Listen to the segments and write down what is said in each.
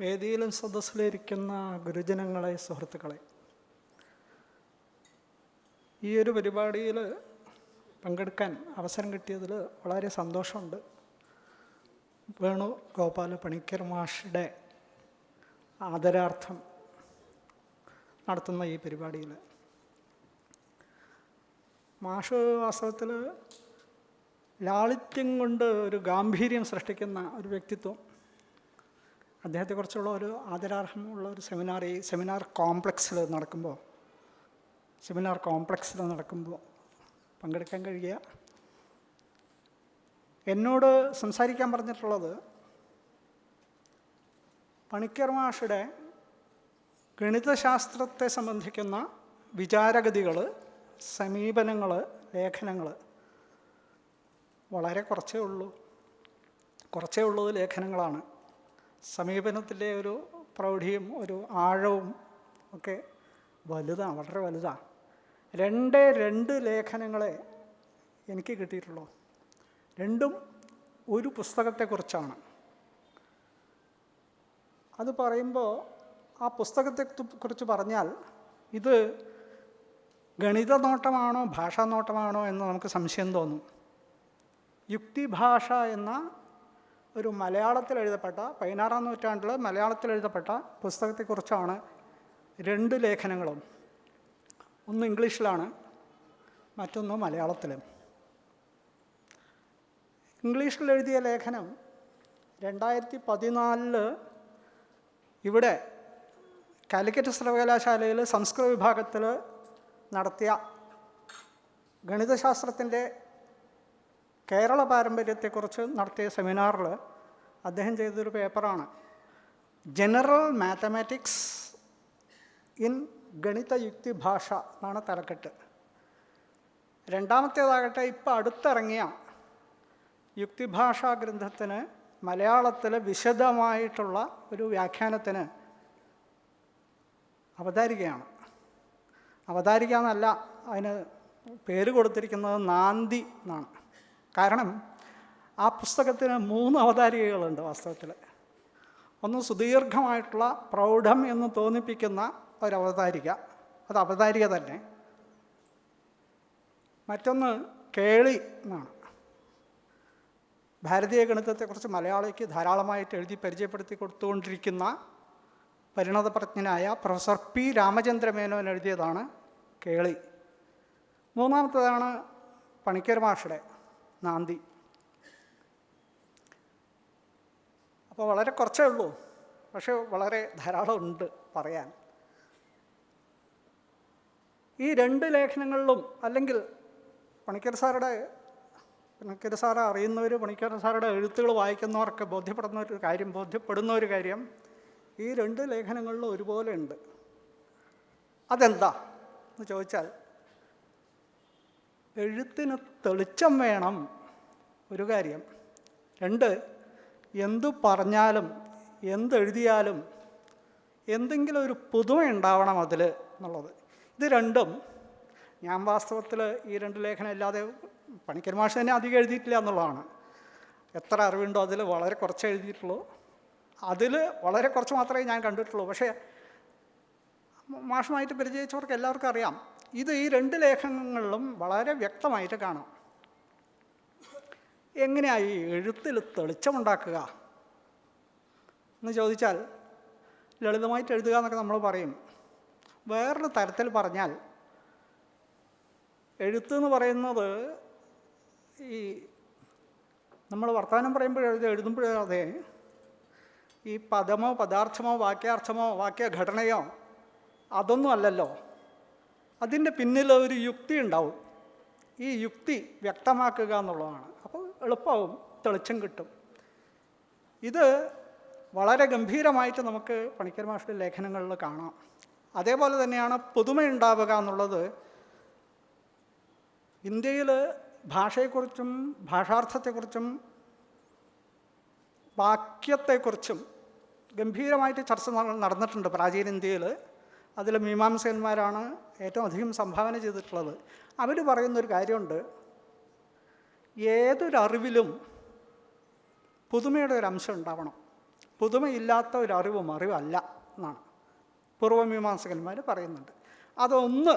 വേദിയിലും സദസ്സിലിരിക്കുന്ന ഗുരുജനങ്ങളെ സുഹൃത്തുക്കളെ ഈ ഒരു പരിപാടിയിൽ പങ്കെടുക്കാൻ അവസരം കിട്ടിയതിൽ വളരെ സന്തോഷമുണ്ട്. വേണു ഗോപാല പണിക്കർ മാഷിയുടെ ആദരാർത്ഥം നടത്തുന്ന ഈ പരിപാടിയിൽ. മാഷ് വാസ്തവത്തിൽ ലാളിത്യം കൊണ്ട് ഒരു ഗാംഭീര്യം സൃഷ്ടിക്കുന്ന ഒരു വ്യക്തിത്വം. അദ്ദേഹത്തെക്കുറിച്ചുള്ള ഒരു ആദരാർഹമുള്ള ഒരു സെമിനാർ ഈ സെമിനാർ കോംപ്ലക്സിൽ നടക്കുമ്പോൾ സെമിനാർ കോംപ്ലക്സിൽ നടക്കുമ്പോൾ പങ്കെടുക്കാൻ കഴിയുക. എന്നോട് സംസാരിക്കാൻ പറഞ്ഞിട്ടുള്ളത് പണിക്കർ മാഷുടെ ഗണിതശാസ്ത്രത്തെ സംബന്ധിക്കുന്ന വിചാരഗതികൾ സമീപനങ്ങൾ ലേഖനങ്ങൾ വളരെ കുറച്ചേ ഉള്ളൂ. കുറച്ചേ ഉള്ളത് ലേഖനങ്ങളാണ്. സമീപനത്തിന്റെ ഒരു പ്രൗഢിയും ഒരു ആഴവും ഒക്കെ വലുതാണ് വളരെ വലുതാണ് രണ്ട് രണ്ട് ലേഖനങ്ങളെ എനിക്ക് കിട്ടിയിട്ടുള്ളൂ. രണ്ടും ഒരു പുസ്തകത്തെക്കുറിച്ചാണ്. അത് പറയുമ്പോൾ ആ പുസ്തകത്തെ കുറിച്ച് പറഞ്ഞാൽ ഇത് ഗണിത നോട്ടമാണോ ഭാഷാ നോട്ടമാണോ എന്ന് നമുക്ക് സംശയം തോന്നും. യുക്തിഭാഷ എന്ന ഒരു മലയാളത്തിൽ എഴുതപ്പെട്ട പതിനാറാം നൂറ്റാണ്ടിൽ മലയാളത്തിൽ എഴുതപ്പെട്ട പുസ്തകത്തെക്കുറിച്ചാണ് രണ്ട് ലേഖനങ്ങളും. ഒന്ന് ഇംഗ്ലീഷിലാണ് മറ്റൊന്ന് മലയാളത്തിലും. ഇംഗ്ലീഷിൽ എഴുതിയ ലേഖനം രണ്ടായിരത്തി പതിനാലിൽ ഇവിടെ കാലിക്കറ്റ് സർവകലാശാലയിൽ സംസ്കൃത വിഭാഗത്തിൽ നടത്തിയ ഗണിതശാസ്ത്രത്തിന്റെ കേരള പാരമ്പര്യത്തെക്കുറിച്ച് നടത്തിയ സെമിനാറിൽ അദ്ദേഹം ചെയ്തൊരു പേപ്പറാണ്. ജനറൽ മാത്തമാറ്റിക്സ് ഇൻ ഗണിത യുക്തി ഭാഷ എന്നാണ് തലക്കെട്ട്. രണ്ടാമത്തേതാകട്ടെ ഇപ്പം അടുത്തിറങ്ങിയ യുക്തിഭാഷാ ഗ്രന്ഥത്തിന് മലയാളത്തിൽ വിശദമായിട്ടുള്ള ഒരു വ്യാഖ്യാനത്തിന് അവതാരികയാണ്. അവതാരിക എന്നല്ല അതിന് പേര് കൊടുത്തിരിക്കുന്നത് നാന്തി എന്നാണ്. കാരണം ആ പുസ്തകത്തിന് മൂന്ന് അവതാരികകളുണ്ട് വാസ്തവത്തിൽ. ഒന്ന് സുദീർഘമായിട്ടുള്ള പ്രൗഢം എന്ന് തോന്നിപ്പിക്കുന്ന ഒരു അവതാരിക അത് അവതാരിക തന്നെ. മറ്റൊന്ന് കേളി എന്നാണ്. ഭാരതീയ ഗണിതത്തെക്കുറിച്ച് മലയാളിക്ക് ധാരാളമായിട്ട് എഴുതി പരിചയപ്പെടുത്തി കൊടുത്തുകൊണ്ടിരിക്കുന്ന പരിണതപ്രജ്ഞനായ പ്രൊഫസർ പി രാമചന്ദ്ര മേനോൻ എഴുതിയതാണ് കേളി. മൂന്നാമത്തേതാണ് പണിക്കർ മാഷയുടെ നാന്തി അപ്പോൾ വളരെ കുറച്ചേ ഉള്ളൂ. പക്ഷേ വളരെ ധാരാളം ഉണ്ട് പറയാൻ. ഈ രണ്ട് ലേഖനങ്ങളിലും അല്ലെങ്കിൽ പണിക്കർ സാറുടെ പണിക്കർ സാറെ അറിയുന്നവർ പണിക്കർ സാറുടെ എഴുത്തുകൾ വായിക്കുന്നവർക്ക് ബോധ്യപ്പെടുന്ന ഒരു കാര്യം ബോധ്യപ്പെടുന്ന ഒരു കാര്യം ഈ രണ്ട് ലേഖനങ്ങളിലും ഒരുപോലെ ഉണ്ട്. അതെന്താ? എന്ന് ചോദിച്ചാൽ എഴുത്തിന് തെളിച്ചം വേണം. ഒരു കാര്യം. രണ്ട് എന്തു പറഞ്ഞാലും എന്തെഴുതിയാലും എന്തെങ്കിലും ഒരു പുതുമ ഉണ്ടാവണം അതിൽ എന്നുള്ളത്. ഇത് രണ്ടും ഞാൻ വാസ്തവത്തിൽ ഈ രണ്ട് ലേഖനം ഇല്ലാതെ പണിക്കർ മാഷ് തന്നെ അധികം എഴുതിയിട്ടില്ല എന്നുള്ളതാണ്. എത്ര അറിവുണ്ടോ അതിൽ വളരെ കുറച്ച് എഴുതിയിട്ടുള്ളൂ. അതിൽ വളരെ കുറച്ച് മാത്രമേ ഞാൻ കണ്ടിട്ടുള്ളൂ. പക്ഷേ മാഷുമായിട്ട് പരിചയിച്ചവർക്ക് എല്ലാവർക്കും അറിയാം. ഇത് ഈ രണ്ട് ലേഖനങ്ങളിലും വളരെ വ്യക്തമായിട്ട് കാണാം. എങ്ങനെയായി എഴുത്തിൽ തെളിച്ചമുണ്ടാക്കുക? എന്ന് ചോദിച്ചാൽ ലളിതമായിട്ട് എഴുതുക എന്നൊക്കെ നമ്മൾ പറയും. വേറൊരു തരത്തിൽ പറഞ്ഞാൽ എഴുത്ത് എന്ന് പറയുന്നത് ഈ നമ്മൾ വർത്തമാനം പറയുമ്പോൾ എഴുതി എഴുതുമ്പോഴേ അതെ ഈ പദമോ പദാർത്ഥമോ വാക്യാർത്ഥമോ വാക്യഘടനയോ അതൊന്നും അല്ലല്ലോ. അതിന്റെ പിന്നിൽ ഒരു യുക്തി ഉണ്ടാവും. ഈ യുക്തി വ്യക്തമാക്കുക എന്നുള്ളതാണ്. അപ്പോൾ എളുപ്പമാവും തെളിച്ചം കിട്ടും. ഇത് വളരെ ഗംഭീരമായിട്ട് നമുക്ക് പണിക്കർ മാഷയുടെ ലേഖനങ്ങളിൽ കാണാം. അതേപോലെ തന്നെയാണ് പുതുമയുണ്ടാവുക എന്നുള്ളത് ഇന്ത്യയിൽ ഭാഷയെക്കുറിച്ചും ഭാഷാർത്ഥത്തെക്കുറിച്ചും വാക്യത്തെക്കുറിച്ചും ഗംഭീരമായിട്ട് ചർച്ച നടന്നിട്ടുണ്ട് പ്രാചീന ഇന്ത്യയിൽ. അതിൽ മീമാംസകന്മാരാണ് ഏറ്റവും അധികം സംഭാവന ചെയ്തിട്ടുള്ളത്. അവർ പറയുന്നൊരു കാര്യമുണ്ട്. ഏതൊരറിവിലും പുതുമയുടെ ഒരു അംശം ഉണ്ടാവണം പുതുമയില്ലാത്ത ഒരു അറിവും അറിവല്ല എന്നാണ്. പൂർവമീമാംസകന്മാർ പറയുന്നുണ്ട്. അതൊന്ന്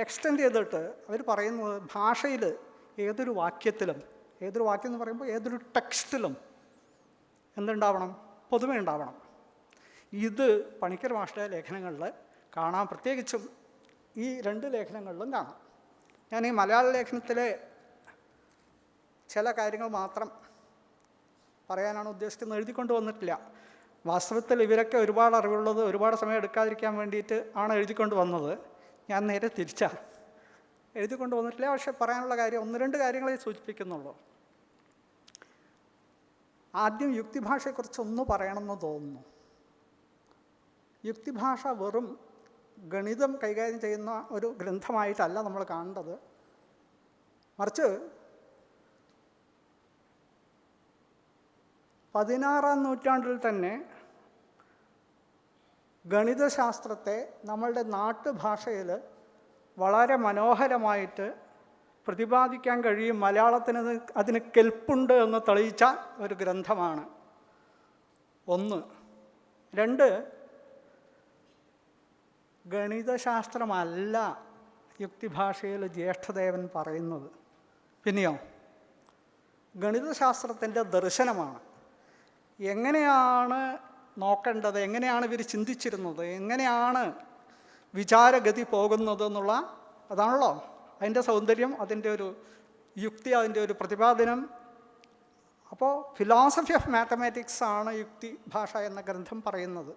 എക്സ്റ്റെൻഡ് ചെയ്തിട്ട് അവർ പറയുന്നത് ഭാഷയിൽ ഏതൊരു വാക്യത്തിലും ഏതൊരു വാക്യം എന്ന് പറയുമ്പോൾ ഏതൊരു ടെക്സ്റ്റിലും എന്തുണ്ടാവണം? പുതുമയുണ്ടാവണം. ഇത് പണിക്കർ മാഷ്ട ലേഖനങ്ങളിൽ കാണാം. പ്രത്യേകിച്ചും ഈ രണ്ട് ലേഖനങ്ങളിലും കാണാം. ഞാൻ ഈ മലയാള ലേഖനത്തിലെ ചില കാര്യങ്ങൾ മാത്രം പറയാനാണ് ഉദ്ദേശിക്കുന്നത്. എഴുതിക്കൊണ്ട് വന്നിട്ടില്ല. വാസ്തവത്തിൽ ഇവരൊക്കെ ഒരുപാട് അറിവുള്ളത് ഒരുപാട് സമയം എടുക്കാതിരിക്കാൻ വേണ്ടിയിട്ട് ആണ് എഴുതിക്കൊണ്ട് വന്നത്. ഞാൻ നേരെ തിരിച്ചാ. എഴുതിക്കൊണ്ട് വന്നിട്ടില്ല. പക്ഷെ പറയാനുള്ള കാര്യം ഒന്ന് രണ്ട് കാര്യങ്ങളെ സൂചിപ്പിക്കുന്നുള്ളൂ. ആദ്യം യുക്തിഭാഷയെക്കുറിച്ച് ഒന്ന് പറയണമെന്ന് തോന്നുന്നു. യുക്തിഭാഷ വെറും ഗണിതം കൈകാര്യം ചെയ്യുന്ന ഒരു ഗ്രന്ഥമായിട്ടല്ല നമ്മൾ കാണേണ്ടത് മറിച്ച് പതിനാറാം നൂറ്റാണ്ടിൽ തന്നെ ഗണിതശാസ്ത്രത്തെ നമ്മളുടെ നാട്ടുഭാഷയിൽ വളരെ മനോഹരമായിട്ട് പ്രതിപാദിക്കാൻ കഴിയും. മലയാളത്തിന് അത് അതിന് കെൽപ്പുണ്ട് എന്ന് തെളിയിച്ച ഒരു ഗ്രന്ഥമാണ്. ഒന്ന്. രണ്ട് ഗണിതശാസ്ത്രമല്ല യുക്തിഭാഷയിൽ ജ്യേഷ്ഠദേവൻ പറയുന്നത്. പിന്നെയോ? ഗണിതശാസ്ത്രത്തിന്റെ ദർശനമാണ്. എങ്ങനെയാണ് നോക്കേണ്ടത്? എങ്ങനെയാണ് ഇവർ ചിന്തിച്ചിരുന്നത്? എങ്ങനെയാണ് വിചാരഗതി പോകുന്നത് എന്നുള്ള അതാണല്ലോ. അതിന്റെ സൗന്ദര്യം അതിന്റെ ഒരു യുക്തി അതിന്റെ ഒരു പ്രതിപാദനം. അപ്പോൾ ഫിലോസഫി ഓഫ് മാത്തമാറ്റിക്സ് ആണ് യുക്തി ഭാഷ എന്ന ഗ്രന്ഥം പറയുന്നത്.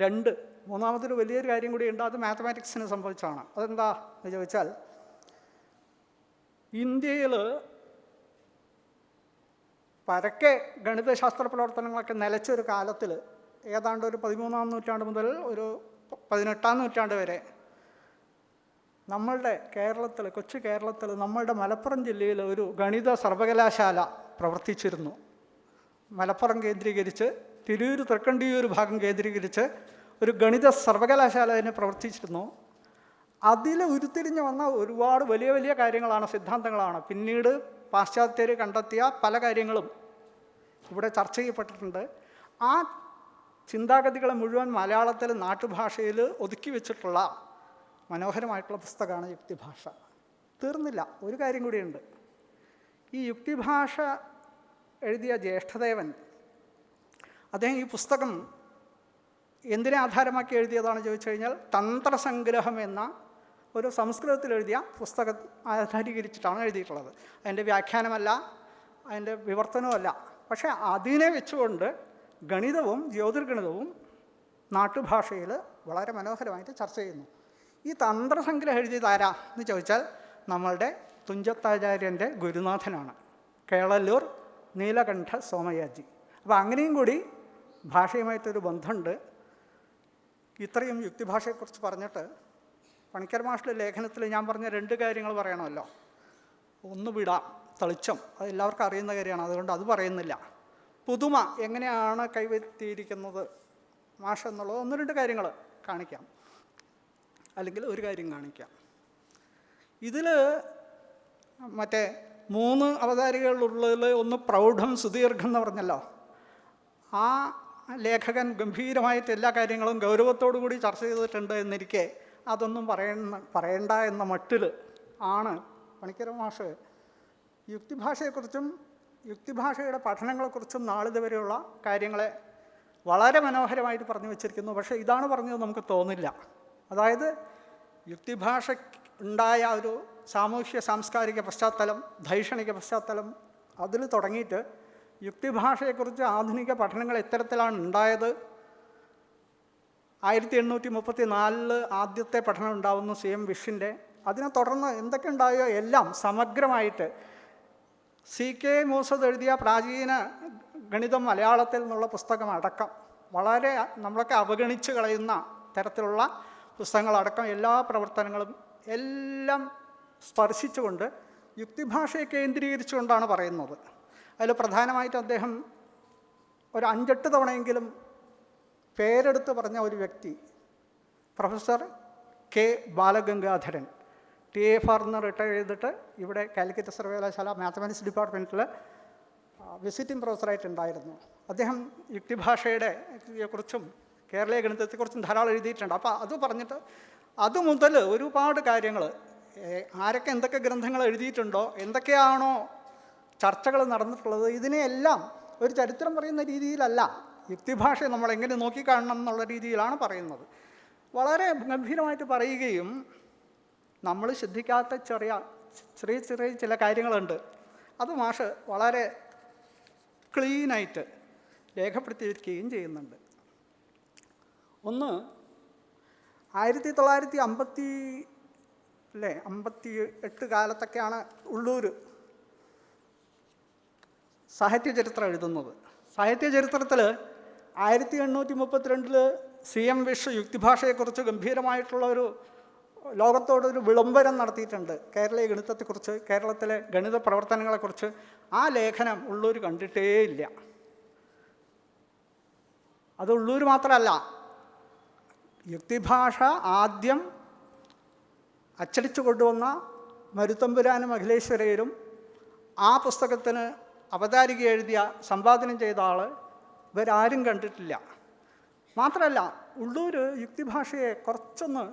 രണ്ട് മൂന്നാമതൊരു വലിയൊരു കാര്യം കൂടി ഉണ്ട് അത് മാത്തമാറ്റിക്സിനെ സംബന്ധിച്ചാണ്. അതെന്താ എന്ന് ചോദിച്ചാൽ ഇന്ത്യയിൽ പരക്കെ ഗണിതശാസ്ത്ര പ്രവർത്തനങ്ങളൊക്കെ നിലച്ചൊരു കാലത്തിൽ ഏതാണ്ട് ഒരു പതിമൂന്നാം നൂറ്റാണ്ട് മുതൽ ഒരു പതിനെട്ടാം നൂറ്റാണ്ട് വരെ നമ്മളുടെ കേരളത്തിൽ കൊച്ചു കേരളത്തിൽ നമ്മളുടെ മലപ്പുറം ജില്ലയിൽ ഒരു ഗണിത സർവകലാശാല പ്രവർത്തിച്ചിരുന്നു. മലപ്പുറം കേന്ദ്രീകരിച്ച് തിരൂർ ഒരു ഭാഗം കേന്ദ്രീകരിച്ച് ഒരു ഗണിത സർവകലാശാല തന്നെ പ്രവർത്തിച്ചിരുന്നു. അതിൽ ഉരുത്തിരിഞ്ഞ് വന്ന ഒരുപാട് വലിയ വലിയ കാര്യങ്ങളാണ് സിദ്ധാന്തങ്ങളാണ്. പിന്നീട് പാശ്ചാത്യർ കണ്ടെത്തിയ പല കാര്യങ്ങളും ഇവിടെ ചർച്ച ചെയ്യപ്പെട്ടിട്ടുണ്ട്. ആ ചിന്താഗതികളെ മുഴുവൻ മലയാളത്തിൽ നാട്ടുഭാഷയിൽ ഒതുക്കി വെച്ചിട്ടുള്ള മനോഹരമായിട്ടുള്ള പുസ്തകമാണ് യുക്തിഭാഷ. തീർന്നില്ല ഒരു കാര്യം കൂടിയുണ്ട്. ഈ യുക്തിഭാഷ എഴുതിയ ജ്യേഷ്ഠദേവൻ അദ്ദേഹം ഈ പുസ്തകം എന്തിനെ ആധാരമാക്കി എഴുതിയതാണ് ചോദിച്ചു കഴിഞ്ഞാൽ തന്ത്രസംഗ്രഹം എന്ന ഒരു സംസ്കൃതത്തിൽ എഴുതിയ പുസ്തകം ആധാരീകരിച്ചിട്ടാണ് എഴുതിയിട്ടുള്ളത്. അതിന്റെ വ്യാഖ്യാനമല്ല അതിന്റെ വിവർത്തനവുമല്ല. പക്ഷേ അതിനെ വെച്ചുകൊണ്ട് ഗണിതവും ജ്യോതിർഗണിതവും നാട്ടുഭാഷയിൽ വളരെ മനോഹരമായിട്ട് ചർച്ച ചെയ്യുന്നു. ഈ തന്ത്രസംഗ്രഹം എഴുതിയത് ആരാ എന്ന് ചോദിച്ചാൽ നമ്മളുടെ തുഞ്ചത്താചാര്യന്റെ ഗുരുനാഥനാണ്. കേളല്ലൂർ നീലകണ്ഠ സോമയാജി. അപ്പോൾ അങ്ങനെയും കൂടി ഭാഷയുമായിട്ടൊരു ബന്ധമുണ്ട്. ഇത്രയും യുക്തിഭാഷയെക്കുറിച്ച് പറഞ്ഞിട്ട് പണിക്കർ മാഷിലെ ലേഖനത്തിൽ ഞാൻ പറഞ്ഞ രണ്ട് കാര്യങ്ങൾ പറയണമല്ലോ. ഒന്ന് വിടാം തെളിച്ചം അത് എല്ലാവർക്കും അറിയുന്ന കാര്യമാണ് അതുകൊണ്ട് അത് പറയുന്നില്ല. പുതുമ എങ്ങനെയാണ് കൈവരുത്തിയിരിക്കുന്നത് മാഷ എന്നുള്ളത് ഒന്ന് രണ്ട് കാര്യങ്ങൾ കാണിക്കാം. അല്ലെങ്കിൽ ഒരു കാര്യം കാണിക്കാം. ഇതിൽ മറ്റേ മൂന്ന് അവതാരികളുള്ളതിൽ ഒന്ന് പ്രൗഢം സുദീർഘം എന്ന് പറഞ്ഞല്ലോ. ആ ലേഖകൻ ഗംഭീരമായിട്ട് എല്ലാ കാര്യങ്ങളും ഗൗരവത്തോടു കൂടി ചർച്ച ചെയ്തിട്ടുണ്ട് എന്നിരിക്കെ അതൊന്നും പറയുന്ന പറയണ്ട എന്ന മട്ടിൽ ആണ് പണിക്കര മാഷ്. യുക്തിഭാഷയെക്കുറിച്ചും യുക്തിഭാഷയുടെ പഠനങ്ങളെക്കുറിച്ചും നാളിതുവരെയുള്ള കാര്യങ്ങളെ വളരെ മനോഹരമായിട്ട് പറഞ്ഞു വച്ചിരിക്കുന്നു. പക്ഷേ ഇതാണ് പറഞ്ഞത് നമുക്ക് തോന്നില്ല. അതായത് യുക്തിഭാഷ ഉണ്ടായ ഒരു സാമൂഹ്യ സാംസ്കാരിക പശ്ചാത്തലം ധൈഷണിക പശ്ചാത്തലം അതിൽ തുടങ്ങിയിട്ട് യുക്തിഭാഷയെക്കുറിച്ച് ആധുനിക പഠനങ്ങൾ എത്തരത്തിലാണ് ഉണ്ടായത്. ആയിരത്തി എണ്ണൂറ്റി മുപ്പത്തി നാലിൽ ആദ്യത്തെ പഠനം ഉണ്ടാവുന്നു സി എം വിഷിന്റെ. അതിനെ തുടർന്ന് എന്തൊക്കെ ഉണ്ടായോ? എല്ലാം സമഗ്രമായിട്ട് സി കെ മൂസദ് എഴുതിയ പ്രാചീന ഗണിതം മലയാളത്തിൽ നിന്നുള്ള പുസ്തകം അടക്കം വളരെ നമ്മളൊക്കെ അവഗണിച്ച് കളയുന്ന തരത്തിലുള്ള പുസ്തകങ്ങളടക്കം എല്ലാ പ്രവർത്തനങ്ങളും എല്ലാം സ്പർശിച്ചുകൊണ്ട് യുക്തിഭാഷയെ കേന്ദ്രീകരിച്ചുകൊണ്ടാണ് പറയുന്നത്. അതിൽ പ്രധാനമായിട്ട് അദ്ദേഹം ഒരു അഞ്ചെട്ട് തവണയെങ്കിലും പേരെടുത്ത് പറഞ്ഞ ഒരു വ്യക്തി professor K Balagangadharan. T F ആർന്ന് retire ചെയ്തിട്ട് ഇവിടെ കാലിക്കറ്റ് സർവകലാശാല മാത്തമാറ്റിക്സ് ഡിപ്പാർട്ട്മെന്റിൽ വിസിറ്റിംഗ് പ്രൊഫസറായിട്ടുണ്ടായിരുന്നു. അദ്ദേഹം യുക്തിഭാഷയുടെ കുറിച്ചും കേരളീയ ഗണിതത്തെക്കുറിച്ചും ധാരാളം എഴുതിയിട്ടുണ്ട്. അപ്പോൾ അത് പറഞ്ഞിട്ട് അത് മുതൽ ഒരുപാട് കാര്യങ്ങൾ ആരൊക്കെ എന്തൊക്കെ ഗ്രന്ഥങ്ങൾ എഴുതിയിട്ടുണ്ടോ എന്തൊക്കെയാണോ ചർച്ചകൾ നടന്നിട്ടുള്ളത് ഇതിനെയെല്ലാം ഒരു ചരിത്രം പറയുന്ന രീതിയിലല്ല. യുക്തിഭാഷയെ നമ്മൾ എങ്ങനെ നോക്കിക്കാണണം എന്നുള്ള രീതിയിലാണ് പറയുന്നത്. വളരെ ഗംഭീരമായിട്ട് പറയുകയും നമ്മൾ ശ്രദ്ധിക്കാത്ത ചെറിയ ചെറിയ ചെറിയ ചില കാര്യങ്ങളുണ്ട്. അത് മാഷ് വളരെ ക്ലീനായിട്ട് രേഖപ്പെടുത്തിയിരിക്കുകയും ചെയ്യുന്നുണ്ട്. ഒന്ന് ആയിരത്തി തൊള്ളായിരത്തി അമ്പത്തി അല്ലേ അമ്പത്തി എട്ട് കാലത്തൊക്കെയാണ് ഉള്ളൂർ സാഹിത്യ ചരിത്രം എഴുതുന്നത്. സാഹിത്യ ചരിത്രത്തിൽ ആയിരത്തി എണ്ണൂറ്റി മുപ്പത്തിരണ്ടിൽ സി എം വിഷ് യുക്തിഭാഷയെക്കുറിച്ച് ഗംഭീരമായിട്ടുള്ള ഒരു ലോകത്തോടൊരു വിളംബരം നടത്തിയിട്ടുണ്ട്. കേരളീയ ഗണിതത്തെക്കുറിച്ച് കേരളത്തിലെ ഗണിത പ്രവർത്തനങ്ങളെക്കുറിച്ച്. ആ ലേഖനം ഉള്ളൂർ കണ്ടിട്ടേയില്ല അത് ഉള്ളൂർ മാത്രമല്ല യുക്തിഭാഷ ആദ്യം അച്ചടിച്ചു കൊണ്ടുവന്ന മരുത്തമ്പുരാനും അഖിലേശ്വരയിലും ആ പുസ്തകത്തിന് അവതാരിക എഴുതിയ സമ്പാദനം ചെയ്ത ആൾ ഇവരാരും കണ്ടിട്ടില്ല. മാത്രമല്ല ഉള്ളൂർ യുക്തിഭാഷയെ കുറച്ചൊന്ന്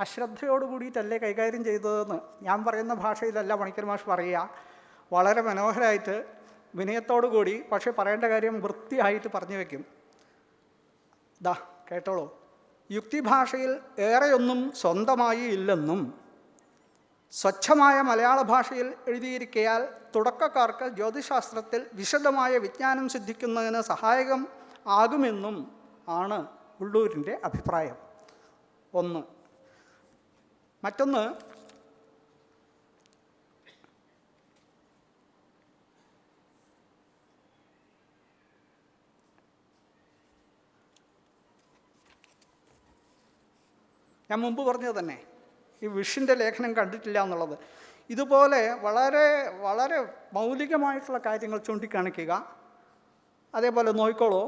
അശ്രദ്ധയോട് കൂടിയിട്ടല്ലേ കൈകാര്യം ചെയ്തതെന്ന് ഞാൻ പറയുന്ന ഭാഷയിലല്ല മണിക്കർ മാഷ് പറയുക. വളരെ മനോഹരമായിട്ട് വിനയത്തോടു കൂടി പക്ഷേ പറയേണ്ട കാര്യം വൃത്തിയായിട്ട് പറഞ്ഞു വയ്ക്കും ദാ കേട്ടോളൂ. യുക്തിഭാഷയിൽ ഏറെയൊന്നും സ്വന്തമായി ഇല്ലെന്നും സ്വച്ഛമായ മലയാള ഭാഷയിൽ എഴുതിയിരിക്കയാൽ തുടക്കക്കാർക്ക് ജ്യോതിശാസ്ത്രത്തിൽ വിശദമായ വിജ്ഞാനം സിദ്ധിക്കുന്നതിന് സഹായകം ആകുമെന്നും ആണ് ഉള്ളൂരിന്റെ അഭിപ്രായം. ഒന്ന്. മറ്റൊന്ന് ഞാൻ മുമ്പ് പറഞ്ഞത് തന്നെ ഈ വിഷിന്റെ ലേഖനം കണ്ടിട്ടില്ല എന്നുള്ളത്. ഇതുപോലെ വളരെ വളരെ മൗലികമായിട്ടുള്ള കാര്യങ്ങൾ ചൂണ്ടിക്കാണിക്കുക. അതേപോലെ നോക്കിക്കോളൂ.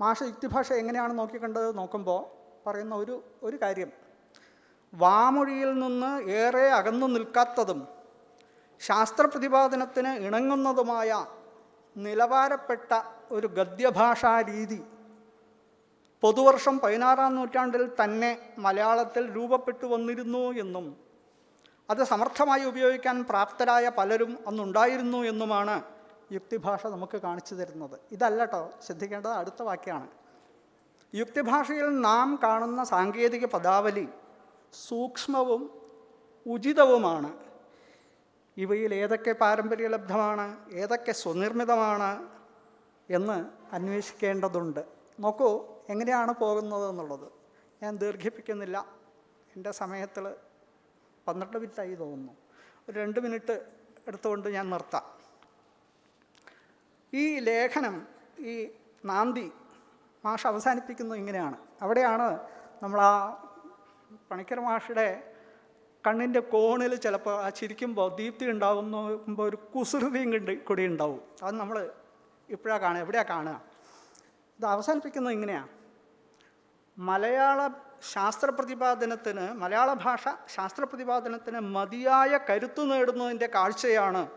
മാഷ യുക്തിഭാഷ എങ്ങനെയാണ് നോക്കിക്കണ്ടത് നോക്കുമ്പോൾ പറയുന്ന ഒരു ഒരു കാര്യം. വാമൊഴിയിൽ നിന്ന് ഏറെ അകന്നു നിൽക്കാത്തതും ശാസ്ത്രപ്രതിപാദനത്തിന് ഇണങ്ങുന്നതുമായ നിലവാരപ്പെട്ട ഒരു ഗദ്യഭാഷാ രീതി പൊതുവർഷം പതിനാറാം നൂറ്റാണ്ടിൽ തന്നെ മലയാളത്തിൽ രൂപപ്പെട്ടു വന്നിരുന്നു എന്നും അത് സമർത്ഥമായി ഉപയോഗിക്കാൻ പ്രാപ്തരായ പലരും അന്നുണ്ടായിരുന്നു എന്നുമാണ് യുക്തിഭാഷ നമുക്ക് കാണിച്ചു തരുന്നത്. ഇതല്ല കേട്ടോ ശ്രദ്ധിക്കേണ്ടത് അടുത്ത വാക്യമാണ് യുക്തിഭാഷയിൽ നാം കാണുന്ന സാങ്കേതിക പദാവലി സൂക്ഷ്മവും ഉചിതവുമാണ്. ഇവയിൽ ഏതൊക്കെ പാരമ്പര്യലബ്ധമാണ് ഏതൊക്കെ സ്വനിർമ്മിതമാണ് എന്ന് അന്വേഷിക്കേണ്ടതുണ്ട്. നോക്കൂ എങ്ങനെയാണ് പോകുന്നത് എന്നുള്ളത് ഞാൻ ദീർഘിപ്പിക്കുന്നില്ല. എന്റെ സമയത്തിൽ പന്ത്രണ്ട് മിനിറ്റായി തോന്നുന്നു. ഒരു രണ്ട് മിനിറ്റ് എടുത്തുകൊണ്ട് ഞാൻ നിർത്താം. ഈ ലേഖനം ഈ നാന്തി മാഷ് അവസാനിപ്പിക്കുന്നത് ഇങ്ങനെയാണ്. അവിടെയാണ് നമ്മൾ ആ പണിക്കർ മാഷയുടെ കണ്ണിന്റെ കോണിൽ ചിലപ്പോൾ ആ ചിരിക്കുമ്പോൾ ദീപ്തി ഉണ്ടാകുമ്പോൾ ഒരു കുസൃതിയും കൂടി ഉണ്ടാവും. അത് നമ്മൾ ഇപ്പോഴാണ് കാണുക എവിടെയാണ് കാണുക? ഇത് അവസാനിപ്പിക്കുന്നത് ഇങ്ങനെയാണ് മലയാള ശാസ്ത്രപ്രതിപാദനത്തിന് മലയാള ഭാഷ ശാസ്ത്രപ്രതിപാദനത്തിന് മതിയായ കരുത്തു നേടുന്നതിന്റെ കാഴ്ചയാണ്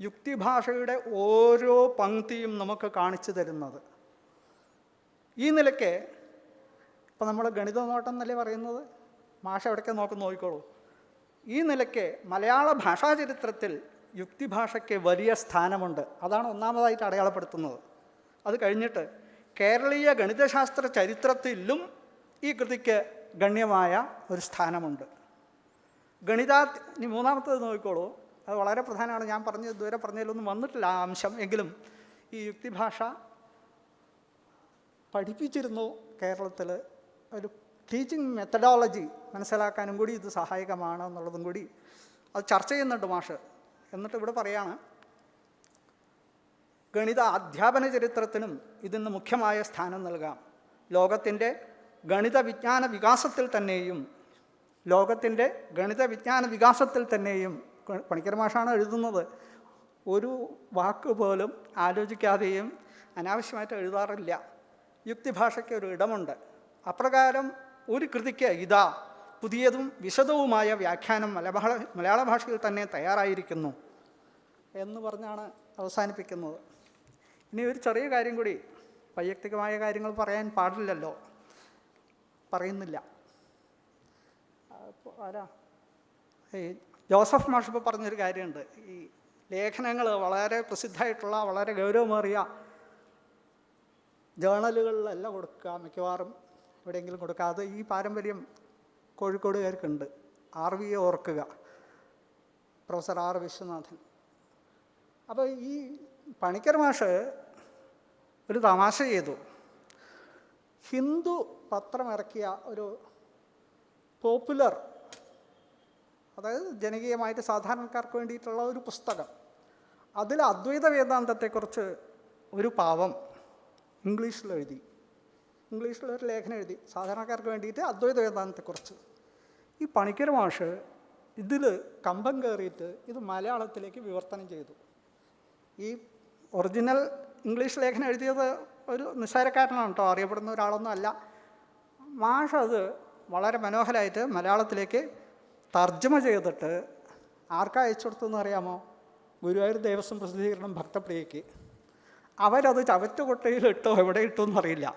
യുക്തിഭാഷയുടെ ഓരോ പങ്ക്തിയും നമുക്ക് കാണിച്ചു തരുന്നത്. ഈ നിലയ്ക്ക് ഇപ്പം നമ്മൾ ഗണിത നോട്ടം എന്നല്ലേ പറയുന്നത്? മാഷ എവിടേക്ക് നോക്കി നോക്കിക്കോളൂ. ഈ നിലയ്ക്ക് മലയാള ഭാഷാചരിത്രത്തിൽ യുക്തിഭാഷയ്ക്ക് വലിയ സ്ഥാനമുണ്ട്. അതാണ് ഒന്നാമതായിട്ട് അടയാളപ്പെടുത്തുന്നത്. അത് കഴിഞ്ഞിട്ട് കേരളീയ ഗണിതശാസ്ത്ര ചരിത്രത്തിലും ഈ കൃതിക്ക് ഗണ്യമായ ഒരു സ്ഥാനമുണ്ട്. ഗണിതാ ഇനി മൂന്നാമത്തത് നോക്കിക്കോളൂ. അത് വളരെ പ്രധാനമാണ്. ഞാൻ പറഞ്ഞ ഇതുവരെ പറഞ്ഞതിലൊന്നും വന്നിട്ടില്ല ആ അംശം. എങ്കിലും ഈ യുക്തിഭാഷ പഠിപ്പിച്ചിരുന്നു കേരളത്തിൽ. ഒരു ടീച്ചിങ് മെത്തഡോളജി മനസ്സിലാക്കാനും കൂടി ഇത് സഹായകമാണ് എന്നുള്ളതും കൂടി അത് ചർച്ച ചെയ്യുന്നുണ്ട് മാഷ്. എന്നിട്ട് ഇവിടെ പറയാണ് ഗണിത അധ്യാപന ചരിത്രത്തിനും ഇതിന് മുഖ്യമായ സ്ഥാനം നൽകാം. ലോകത്തിന്റെ ഗണിത വിജ്ഞാന വികാസത്തിൽ തന്നെയും ലോകത്തിന്റെ ഗണിത വിജ്ഞാന വികാസത്തിൽ തന്നെയും പണിക്കർ മാഷാണ് എഴുതുന്നത്. ഒരു വാക്ക് പോലും ആലോചിക്കാതെയും അനാവശ്യമായിട്ട് എഴുതാറില്ല. യുക്തിഭാഷയ്ക്ക് ഒരു ഇടമുണ്ട്. അപ്രകാരം ഒരു കൃതിക്ക് ഇതാ പുതിയതും വിശദവുമായ വ്യാഖ്യാനം മലയാള മലയാള ഭാഷയിൽ തന്നെ തയ്യാറായിരിക്കുന്നു എന്ന് പറഞ്ഞാണ് അവസാനിപ്പിക്കുന്നത്. ഇനി ഒരു ചെറിയ കാര്യം കൂടി. വൈയക്തികമായ കാര്യങ്ങൾ പറയാൻ പാടില്ലല്ലോ. പറയുന്നില്ല. ആരാ? ഈ ജോസഫ് മാഷിപ്പ് പറഞ്ഞൊരു കാര്യമുണ്ട്. ഈ ലേഖനങ്ങൾ വളരെ പ്രസിദ്ധമായിട്ടുള്ള വളരെ ഗൗരവമേറിയ ജേണലുകളിലല്ല കൊടുക്കുക. മിക്കവാറും എവിടെയെങ്കിലും കൊടുക്കുക. അത് ഈ പാരമ്പര്യം കോഴിക്കോടുകാർക്കുണ്ട്. ആർ വി ഓർക്കുക. Professor R Viswanathan. അപ്പോൾ ഈ പണിക്കർ മാഷ് ഒരു തമാശ ചെയ്തു. ഹിന്ദു പത്രമിറക്കിയ ഒരു പോപ്പുലർ അതായത് ജനകീയമായിട്ട് സാധാരണക്കാർക്ക് വേണ്ടിയിട്ടുള്ള ഒരു പുസ്തകം അതിൽ അദ്വൈത വേദാന്തത്തെക്കുറിച്ച് ഒരു പാവം ഇംഗ്ലീഷിൽ എഴുതി. ഇംഗ്ലീഷിൽ ഒരു ലേഖനം എഴുതി. സാധാരണക്കാർക്ക് വേണ്ടിയിട്ട് അദ്വൈത വേദാന്തത്തെക്കുറിച്ച്. ഈ പണിക്കർ മാഷ് ഇതിൽ കമ്പം കയറിയിട്ട് ഇത് മലയാളത്തിലേക്ക് വിവർത്തനം ചെയ്തു. ഈ ഒറിജിനൽ ഇംഗ്ലീഷ് ലേഖനം എഴുതിയത് ഒരു നിസ്സാരക്കാരനാണ് കേട്ടോ അറിയപ്പെടുന്ന ഒരാളൊന്നും അല്ല. മാഷ് അത് വളരെ മനോഹരമായിട്ട് മലയാളത്തിലേക്ക് തർജമ ചെയ്തിട്ട് ആർക്കാ അയച്ചു കൊടുത്തതെന്ന് അറിയാമോ? ഗുരുവായൂർ ദേവസ്വം പ്രസിദ്ധീകരണം ഭക്തപ്രിയയ്ക്ക്. അവരത് ചവറ്റുകൊട്ടയിലിട്ടോ എവിടെ ഇട്ടോ എന്നറിയില്ല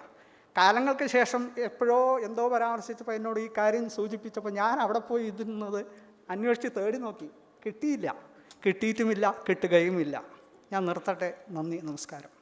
കാലങ്ങൾക്ക് ശേഷം എപ്പോഴോ എന്തോ പരാമർശിച്ചപ്പോൾ എന്നോട് ഈ കാര്യം സൂചിപ്പിച്ചപ്പോൾ ഞാൻ അവിടെ പോയി ഇതിരുന്നത് അന്വേഷിച്ച് തേടി നോക്കി. കിട്ടിയില്ല. കിട്ടിയിട്ടുമില്ല കിട്ടുകയുമില്ല. ഞാൻ നിർത്തട്ടെ. നന്ദി നമസ്കാരം.